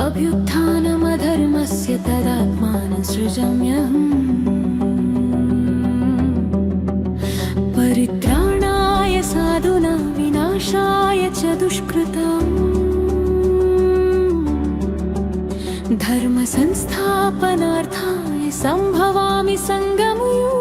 अभ्युत्थानमधर्मस्य तदात्मान सृजम्यहम्। परित्राणाय साधुना विनाशाय च दुष्कृतम्। धर्मसंस्थापनार्थाय सम्भवामि सङ्गमयू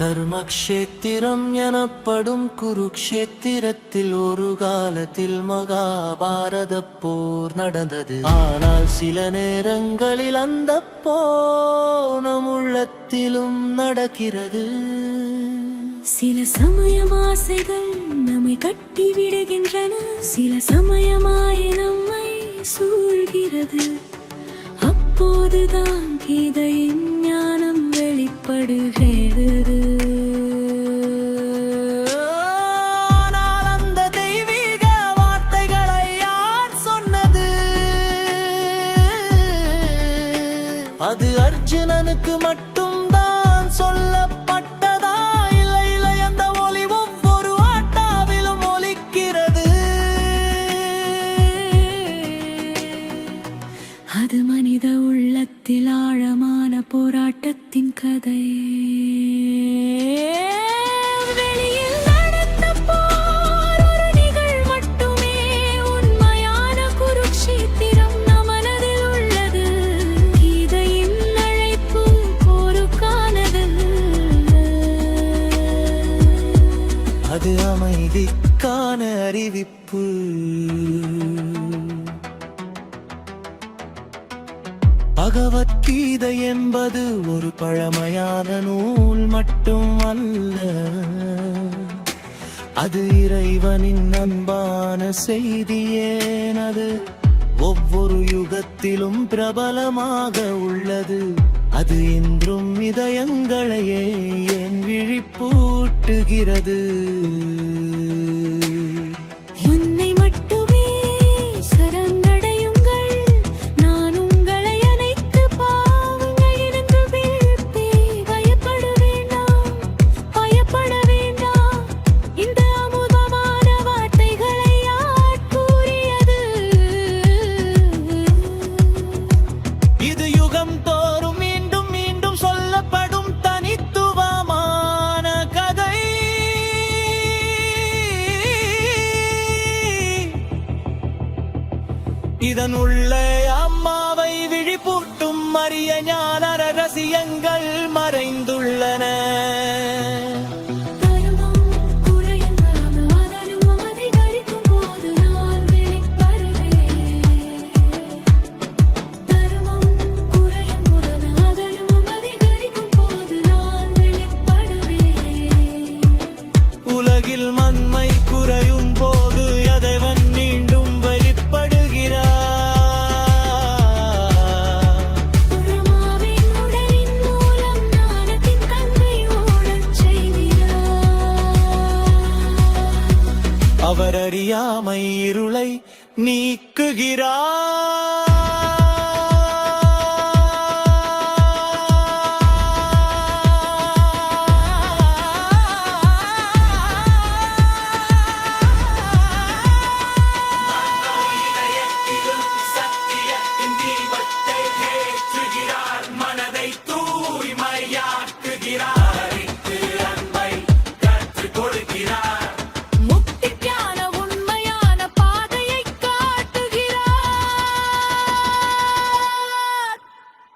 தர்மக்ஷேத்திரம் எனப்படும் குருக்ஷேத்திரத்தில் ஒரு காலத்தில் மகாபாரத போர் நடந்தது. ஆனால் சில நேரங்களில் அந்த போர் நம் உள்ளத்திலும் நடக்கிறது. சில சமயம் ஆசைகள் நம்மை கட்டி விடுகின்றன சில சமயமாய் நம்மை சூழ்கிறது. அப்போதுதான் கீதையின் ஞானம் வெளிப்படுகிறது. அது அர்ஜுனனுக்கு மட்டும்தான் சொல்ல அது அமைதிக்கான அறிவிப்பு. பகவத்கீதை என்பது ஒரு பழமையான நூல் மட்டும் அல்ல. அது இறைவனின் அன்பான செய்தியேனது ஒவ்வொரு யுகத்திலும் பிரபலமாக உள்ளது. அது என்றும் இதயங்களையே என் விழிப்பூட்டுகிறது என்னை இதன் உள்ளே அம்மாவை விழிப்பூட்டும் அரிய ஞான ரகசியங்கள் மறைந்துள்ளன தருமம் குறையலாம் அதனும் அதிகரிக்கும் அவர் அறியாமை இருளை நீக்குகிறார்.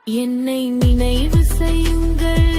என்னை நினைவு செய்யுங்கள்.